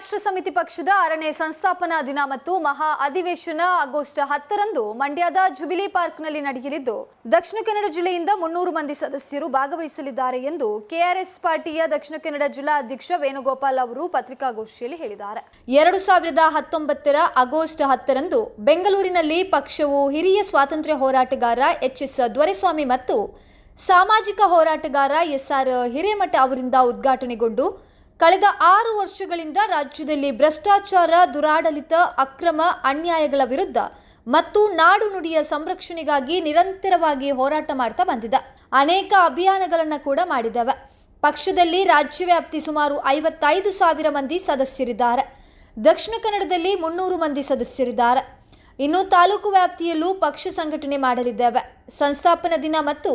ರಾಷ್ಟ್ರ ಸಮಿತಿ ಪಕ್ಷದ ಆರನೇ ಸಂಸ್ಥಾಪನಾ ದಿನ ಮತ್ತು ಮಹಾ ಅಧಿವೇಶನ ಆಗಸ್ಟ್ ಹತ್ತರಂದು ಮಂಡ್ಯದ ಜುಬಿಲಿ ಪಾರ್ಕ್ನಲ್ಲಿ ನಡೆಯಲಿದ್ದು, ದಕ್ಷಿಣ ಕನ್ನಡ ಜಿಲ್ಲೆಯಿಂದ ಮುನ್ನೂರು ಮಂದಿ ಸದಸ್ಯರು ಭಾಗವಹಿಸಲಿದ್ದಾರೆ ಎಂದು ಕೆಆರ್ಎಸ್ ಪಾರ್ಟಿಯ ದಕ್ಷಿಣ ಕನ್ನಡ ಜಿಲ್ಲಾ ಅಧ್ಯಕ್ಷ ವೇಣುಗೋಪಾಲ್ ಅವರು ಪತ್ರಿಕಾಗೋಷ್ಠಿಯಲ್ಲಿ ಹೇಳಿದ್ದಾರೆ. ಎರಡು ಸಾವಿರದ ಹತ್ತೊಂಬತ್ತರ ಆಗಸ್ಟ್ ಹತ್ತರಂದು ಬೆಂಗಳೂರಿನಲ್ಲಿ ಪಕ್ಷವು ಹಿರಿಯ ಸ್ವಾತಂತ್ರ್ಯ ಹೋರಾಟಗಾರ ಎಚ್ ಎಸ್ ದೊರೆಸ್ವಾಮಿ ಮತ್ತು ಸಾಮಾಜಿಕ ಹೋರಾಟಗಾರ ಎಸ್ಆರ್ ಹಿರೇಮಠ ಅವರಿಂದ ಉದ್ಘಾಟನೆಗೊಂಡು ಕಳೆದ ಆರು ವರ್ಷಗಳಿಂದ ರಾಜ್ಯದಲ್ಲಿ ಭ್ರಷ್ಟಾಚಾರ, ದುರಾಡಳಿತ, ಅಕ್ರಮ, ಅನ್ಯಾಯಗಳ ವಿರುದ್ಧ ಮತ್ತು ನಾಡು ನುಡಿಯ ಸಂರಕ್ಷಣೆಗಾಗಿ ನಿರಂತರವಾಗಿ ಹೋರಾಟ ಮಾಡ್ತಾ ಬಂದಿದೆ. ಅನೇಕ ಅಭಿಯಾನಗಳನ್ನು ಕೂಡ ಮಾಡಿದ್ದಾವೆ ಪಕ್ಷದಲ್ಲಿ ರಾಜ್ಯವ್ಯಾಪ್ತಿ ಸುಮಾರು ಐವತ್ತೈದು ಸಾವಿರ ಮಂದಿ ಸದಸ್ಯರಿದ್ದಾರೆ. ದಕ್ಷಿಣ ಕನ್ನಡದಲ್ಲಿ ಮುನ್ನೂರು ಮಂದಿ ಸದಸ್ಯರಿದ್ದಾರೆ. ಇನ್ನು ತಾಲೂಕು ವ್ಯಾಪ್ತಿಯಲ್ಲೂ ಪಕ್ಷ ಸಂಘಟನೆ ಮಾಡಲಿದ್ದೇವೆ. ಸಂಸ್ಥಾಪನಾ ದಿನ ಮತ್ತು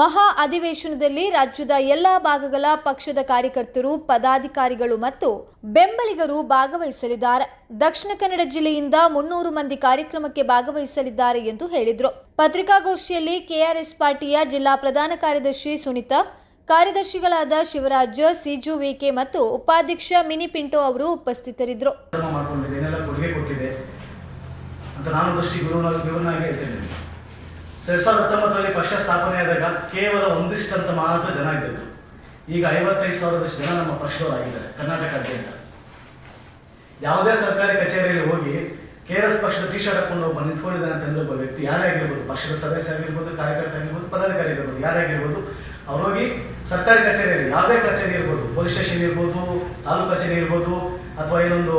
ಮಹಾ ಅಧಿವೇಶನದಲ್ಲಿ ರಾಜ್ಯದ ಎಲ್ಲ ಭಾಗಗಳ ಪಕ್ಷದ ಕಾರ್ಯಕರ್ತರು, ಪದಾಧಿಕಾರಿಗಳು ಮತ್ತು ಬೆಂಬಲಿಗರು ಭಾಗವಹಿಸಲಿದ್ದಾರೆ. ದಕ್ಷಿಣ ಕನ್ನಡ ಜಿಲ್ಲೆಯಿಂದ ಮುನ್ನೂರು ಮಂದಿ ಕಾರ್ಯಕ್ರಮಕ್ಕೆ ಭಾಗವಹಿಸಲಿದ್ದಾರೆ ಎಂದು ಹೇಳಿದರು. ಪತ್ರಿಕಾಗೋಷ್ಠಿಯಲ್ಲಿ ಕೆಆರ್ಎಸ್ ಪಾರ್ಟಿಯ ಜಿಲ್ಲಾ ಪ್ರಧಾನ ಕಾರ್ಯದರ್ಶಿ ಸುನಿತಾ, ಕಾರ್ಯದರ್ಶಿಗಳಾದ ಶಿವರಾಜ್, ಸಿಜು ವಿಕೆ ಮತ್ತು ಉಪಾಧ್ಯಕ್ಷ ಮಿನಿ ಪಿಂಟೋ ಅವರು ಉಪಸ್ಥಿತರಿದ್ದರು. ಅಂತ ನಾನು ದೃಷ್ಟಿ ಗುರುನ ಗುರುನಾಗಿ ಹೇಳ್ತೇನೆ ಎರಡ್ ಸಾವಿರದ ಹತ್ತೊಂಬತ್ತರಲ್ಲಿ ಪಕ್ಷ ಸ್ಥಾಪನೆ ಆದಾಗ ಕೇವಲ ಒಂದಿಷ್ಟಂತ ಮಾತ್ರ ಜನ ಇದ್ದರು. ಈಗ ಐವತ್ತೈದು ಸಾವಿರದಷ್ಟು ಜನ ನಮ್ಮ ಪಕ್ಷದವರಾಗಿದ್ದಾರೆ ಕರ್ನಾಟಕಾದ್ಯಂತ ಯಾವುದೇ ಸರ್ಕಾರಿ ಕಚೇರಿಯಲ್ಲಿ ಹೋಗಿ ಕೆ ಆರ್ ಎಸ್ ಪಕ್ಷದ ಟಿ ಶರ್ಟ್ ಹಾಕೊಂಡು ಒಬ್ಬ ನಿಂತ್ಕೊಂಡಿದ್ದಾನೆ ಅಂತ ಒಬ್ಬ ವ್ಯಕ್ತಿ ಯಾರೇ ಆಗಿರ್ಬೋದು, ಪಕ್ಷದ ಸದಸ್ಯ ಆಗಿರ್ಬೋದು, ಕಾರ್ಯಕರ್ತ ಆಗಿರ್ಬೋದು ಪದಾಧಿಕಾರಿ ಆಗಿರ್ಬೋದು ಯಾರೇ ಆಗಿರ್ಬೋದು, ಅವ್ರು ಹೋಗಿ ಸರ್ಕಾರಿ ಕಚೇರಿಯಲ್ಲಿ, ಯಾವುದೇ ಕಚೇರಿ ಇರ್ಬೋದು, ಪೊಲೀಸ್ ಸ್ಟೇಷನ್ ಇರ್ಬೋದು, ತಾಲೂಕು ಕಚೇರಿ ಇರ್ಬೋದು, ಅಥವಾ ಏನೊಂದು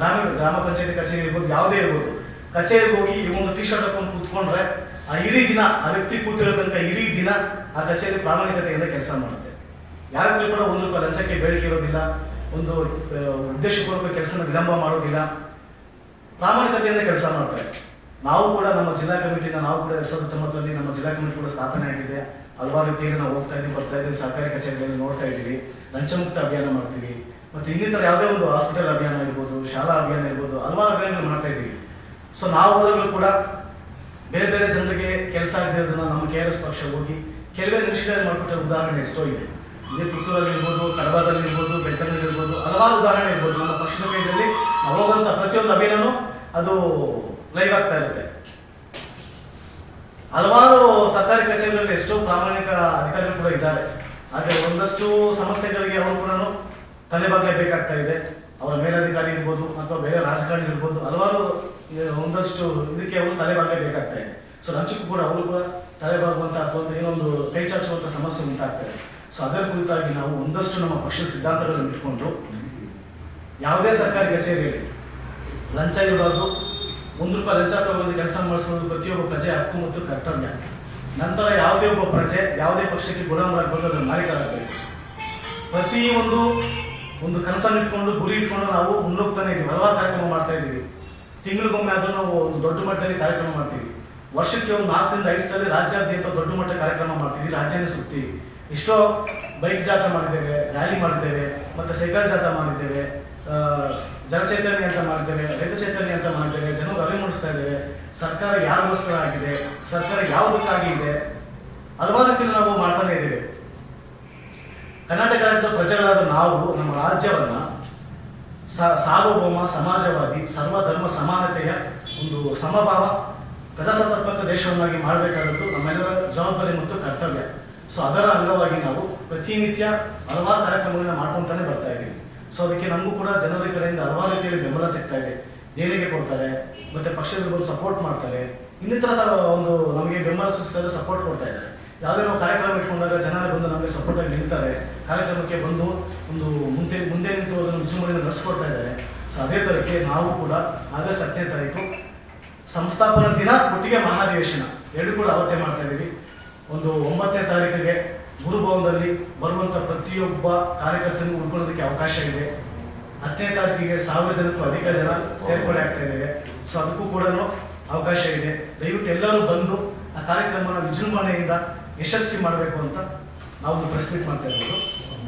ಗ್ರಾಮೀಣ, ಗ್ರಾಮ ಪಂಚಾಯತಿ ಕಚೇರಿ ಇರ್ಬೋದು, ಯಾವುದೇ ಇರ್ಬೋದು ಕಚೇರಿಗೆ ಹೋಗಿ ಈ ಒಂದು ಟಿ ಶರ್ಟ್ ಹಾಕೊಂಡು ಕೂತ್ಕೊಂಡ್ರೆ ಆ ಇಡೀ ದಿನ ಆ ವ್ಯಕ್ತಿ ಕೂತಿರೋ ತನಕ ಇಡೀ ದಿನ ಆ ಕಚೇರಿ ಪ್ರಾಮಾಣಿಕತೆಯಿಂದ ಕೆಲಸ ಮಾಡುತ್ತೆ. ಯಾರತ್ರ ಕೂಡ ಒಂದು ಲಂಚಕ್ಕೆ ಬೇಡಿಕೆ ಇರೋದಿಲ್ಲ, ಒಂದು ಉದ್ದೇಶಪೂರ್ವಕ ಕೆಲಸನ ವಿಳಂಬ ಮಾಡೋದಿಲ್ಲ, ಪ್ರಾಮಾಣಿಕತೆಯಿಂದ ಕೆಲಸ ಮಾಡ್ತಾರೆ. ನಾವು ಕೂಡ ನಮ್ಮ ಜಿಲ್ಲಾ ಕಮಿಟಿನ, ನಾವು ಕೂಡ ಎರಡ್ ಸಾವಿರದ ಹತ್ತೊಂಬತ್ತರಲ್ಲಿ ನಮ್ಮ ಜಿಲ್ಲಾ ಕಮಿಟಿ ಕೂಡ ಸ್ಥಾಪನೆ ಆಗಿದೆ. ಹಲವಾರು ರೀತಿಯಲ್ಲಿ ನಾವು ಹೋಗ್ತಾ ಇದ್ದೀವಿ, ಬರ್ತಾ ಇದ್ದೀವಿ, ಸರ್ಕಾರಿ ಕಚೇರಿಗಳಲ್ಲಿ ನೋಡ್ತಾ ಇದ್ದೀವಿ, ಲಂಚಮುಕ್ತ ಅಭಿಯಾನ ಮಾಡ್ತೀವಿ. ಮತ್ತು ಇನ್ನಿತರ ಯಾವುದೇ ಒಂದು ಹಾಸ್ಪಿಟಲ್ ಅಭಿಯಾನ ಇರ್ಬೋದು, ಶಾಲಾ ಅಭಿಯಾನ ಇರ್ಬೋದು, ಹಲವಾರು ಅಭಿಯಾನಗಳು ಮಾಡ್ತಾ ಇದ್ದೀವಿ. ಸೊ ನಾವು ಹೋದಾಗಲೂ ಕೂಡ ಬೇರೆ ಬೇರೆ ಜನರಿಗೆ ಕೆಲಸ ಆಗಿರೋದನ್ನ ನಮ್ಮ ಕೆ ಆರ್ ಎಸ್ ಪಕ್ಷ ಹೋಗಿ ಕೆಲವೇ ನಿಮಿಷಗಳಲ್ಲಿ ಮಾಡಿಕೊಟ್ಟ ಉದಾಹರಣೆ ಎಷ್ಟೋ ಇದೆ. ಇದೇ ಪುತ್ತೂರಲ್ಲಿರ್ಬೋದು ಇರ್ಬೋದು ಕಡಬದಲ್ಲಿ ಇರ್ಬೋದು ಬೆಳ್ತಂಗಲ್ಲಿ ಇರ್ಬೋದು, ಹಲವಾರು ಉದಾಹರಣೆ ಇರ್ಬೋದು. ನಮ್ಮ ಪಕ್ಷದ ಪೇಜಲ್ಲಿ ನಾವು ಹೋಗುವಂಥ ಪ್ರತಿಯೊಂದು ಅಭಿನಯನು ಅದು ಲೈವ್ ಆಗ್ತಾ ಇರುತ್ತೆ. ಹಲವಾರು ಸರ್ಕಾರಿ ಕಚೇರಿಗಳಲ್ಲಿ ಎಷ್ಟೋ ಪ್ರಾಮಾಣಿಕ ಅಧಿಕಾರಿಗಳು ಕೂಡ ಇದ್ದಾರೆ. ಆದರೆ ಒಂದಷ್ಟು ಸಮಸ್ಯೆಗಳಿಗೆ ಅವರು ಕೂಡ ತಲೆಬಾಗಲೇಬೇಕಾಗ್ತಾ ಇದೆ. ಅವರ ಮೇಲಧಿಕಾರಿ ಇರ್ಬೋದು ಅಥವಾ ಬೇರೆ ರಾಜಕಾರಣಿ ಇರ್ಬೋದು, ಹಲವಾರು ಒಂದಷ್ಟು ಇದಕ್ಕೆ ಅವರು ತಲೆಬಾಗಲೇಬೇಕಾಗ್ತಾ ಇದೆ. ಸೊ ಲಂಚಕ್ಕೂ ಕೂಡ ಅವರು ಕೂಡ ತಲೆಬಾಗುವಂತ ಅಥವಾ ಏನೊಂದು ಕೈ ಚಾಚುವಂತ ಸಮಸ್ಯೆ ಉಂಟಾಗ್ತದೆ ಸೊ ಅದರ ಕುರಿತಾಗಿ ನಾವು ಒಂದಷ್ಟು ನಮ್ಮ ಪಕ್ಷದ ಸಿದ್ಧಾಂತಗಳನ್ನು ಇಟ್ಕೊಂಡು, ಯಾವುದೇ ಸರ್ಕಾರಿ ಕಚೇರಿಯಲ್ಲಿ ಲಂಚ ಇರಬಾರ್ದು. ಒಂದು ರೂಪಾಯಿ ಲಂಚ ತಗೊಂಡು ಕೆಲಸ ಮಾಡಿಸ್ಕೊಂಡು ಪ್ರತಿಯೊಬ್ಬ ಪ್ರಜೆ ಹಕ್ಕು ಮತ್ತು ಕರ್ತವ್ಯ. ನಂತರ ಯಾವುದೇ ಒಬ್ಬ ಪ್ರಜೆ, ಯಾವುದೇ ಪಕ್ಷಕ್ಕೆ ಗುಲಾಮರಾಗಬೇಕು ಅದರ ಮಾಲೀಕರಾಗಬೇಕು. ಪ್ರತಿ ಒಂದು ಕನಸನ್ನು ಇಟ್ಕೊಂಡು, ಗುರಿ ಇಟ್ಕೊಂಡು ನಾವು ಮುನ್ನೋಗ್ತಾನೆ ಇದ್ದೀವಿ ಹಲವಾರು ಕಾರ್ಯಕ್ರಮ ಮಾಡ್ತಾ ಇದ್ದೀವಿ ತಿಂಗಳಿಗೊಮ್ಮೆ ಆದರೂ ನಾವು ಒಂದು ದೊಡ್ಡ ಮಟ್ಟದಲ್ಲಿ ಕಾರ್ಯಕ್ರಮ ಮಾಡ್ತೀವಿ. ವರ್ಷಕ್ಕೆ ಒಂದು ನಾಲ್ಕರಿಂದ ಐದು ಸಲ ರಾಜ್ಯಾದ್ಯಂತ ದೊಡ್ಡ ಮಟ್ಟ ಕಾರ್ಯಕ್ರಮ ಮಾಡ್ತೀವಿ. ರಾಜ್ಯನೇ ಸುತ್ತಿ. ಎಷ್ಟೋ ಬೈಕ್ ಜಾಥಾ ಮಾಡಿದ್ದೇವೆ, ರ್ಯಾಲಿ ಮಾಡಿದ್ದೇವೆ, ಮತ್ತು ಸೈಕಲ್ ಜಾಥಾ ಮಾಡಿದ್ದೇವೆ ಜನಚೈತನ್ಯ ಅಂತ ಮಾಡಿದ್ದೇವೆ, ರೈತ ಚೈತನ್ಯ ಅಂತ ಮಾಡಿದ್ದೇವೆ, ಜನರು ಅರಿವು ಮೂಡಿಸ್ತಾ ಇದ್ದೇವೆ. ಸರ್ಕಾರ ಯಾರಿಗೋಸ್ಕರ ಆಗಿದೆ? ಸರ್ಕಾರ ಯಾವುದಕ್ಕಾಗಿ ಇದೆ? ಹಲವಾರು ರೀತಿಯಲ್ಲಿ ನಾವು ಮಾಡ್ತಾನೆ ಇದ್ದೇವೆ. ಕರ್ನಾಟಕ ರಾಜ್ಯದ ಪ್ರಜೆಗಳಾದ ನಾವು, ನಮ್ಮ ರಾಜ್ಯವನ್ನ ಸಾರ್ವಭೌಮ, ಸಮಾಜವಾದಿ ಸರ್ವಧರ್ಮ ಸಮಾನತೆಯ ಒಂದು ಸಮಭಾವ, ಪ್ರಜಾಸತ್ತಾತ್ಮಕ ದೇಶವನ್ನಾಗಿ ಮಾಡಬೇಕಾದದ್ದು ನಮ್ಮೆಲ್ಲರ ಜವಾಬ್ದಾರಿ ಮತ್ತು ಕರ್ತವ್ಯ. ಸೊ ಅದರ ಅಂಗವಾಗಿ ನಾವು ಪ್ರತಿನಿತ್ಯ ಹಲವಾರು ಕಾರ್ಯಕ್ರಮಗಳನ್ನ ಮಾಡ್ಕೊಂತಾನೆ ಬರ್ತಾ ಇದ್ದೀವಿ. ಸೊ ಅದಕ್ಕೆ ನಮಗೂ ಕೂಡ ಜನರ ಕಡೆಯಿಂದ ಹಲವಾರು ರೀತಿಯಲ್ಲಿ ಬೆಂಬಲ ಸಿಗ್ತಾ ಇದೆ. ದೇಣಿಗೆ ಕೊಡ್ತಾರೆ, ಮತ್ತೆ ಪಕ್ಷದ ಸಪೋರ್ಟ್ ಮಾಡ್ತಾರೆ. ಇನ್ನಿತರ ಒಂದು ನಮಗೆ ಬೆಂಬಲ ಸೂಚಿಸಿದ ಸಪೋರ್ಟ್ ಕೊಡ್ತಾ ಇದ್ದಾರೆ. ಯಾವುದೇ ನಾವು ಕಾರ್ಯಕ್ರಮ ಇಟ್ಕೊಂಡಾಗ ಜನರು ಬಂದು ನಮಗೆ ಸಪೋರ್ಟ್ ಆಗಿ ನಿಲ್ತಾರೆ. ಕಾರ್ಯಕ್ರಮಕ್ಕೆ ಬಂದು ಒಂದು ಮುಂದೆ ಮುಂದೆ ನಿಂತು ಅದನ್ನು ವಿಜೃಂಭಣೆಯಿಂದ ನಡೆಸ್ಕೊಡ್ತಾ ಇದ್ದಾರೆ. ಸೊ ಅದೇ ತರಕ್ಕೆ ನಾವು ಕೂಡ ಆಗಸ್ಟ್ ಹತ್ತನೇ ತಾರೀಕು ಸಂಸ್ಥಾಪನ ದಿನ ಒಟ್ಟಿಗೆ ಮಹಾಧಿವೇಶನ. ಎರಡು ಕೂಡ ಅವತ್ತೇ ಮಾಡ್ತಾ ಇದ್ದೀವಿ. ಒಂದು ಒಂಬತ್ತನೇ ತಾರೀಕಿಗೆ ಗುರುಭವನದಲ್ಲಿ ಬರುವಂಥ ಪ್ರತಿಯೊಬ್ಬ ಕಾರ್ಯಕರ್ತನಿಗೂ ಉಳ್ಕೊಳ್ಳೋದಕ್ಕೆ ಅವಕಾಶ ಇದೆ. ಹತ್ತನೇ ತಾರೀಕಿಗೆ ಸಾವಿರ ಜನಕ್ಕೂ ಅಧಿಕ ಜನ ಸೇರ್ಪಡೆ ಆಗ್ತಾ ಇದ್ದೇವೆ ಸೊ ಅದಕ್ಕೂ ಕೂಡ ಅವಕಾಶ ಇದೆ. ದಯವಿಟ್ಟು ಎಲ್ಲರೂ ಬಂದು ಆ ಕಾರ್ಯಕ್ರಮನ ವಿಜೃಂಭಣೆಯಿಂದ ಯಶಸ್ವಿ ಮಾಡಬೇಕು ಅಂತ ನಾವು ಪ್ರೆಸ್ ಮೀಟ್ ಮಾಡ್ತಾ ಇದ್ದೀವಿ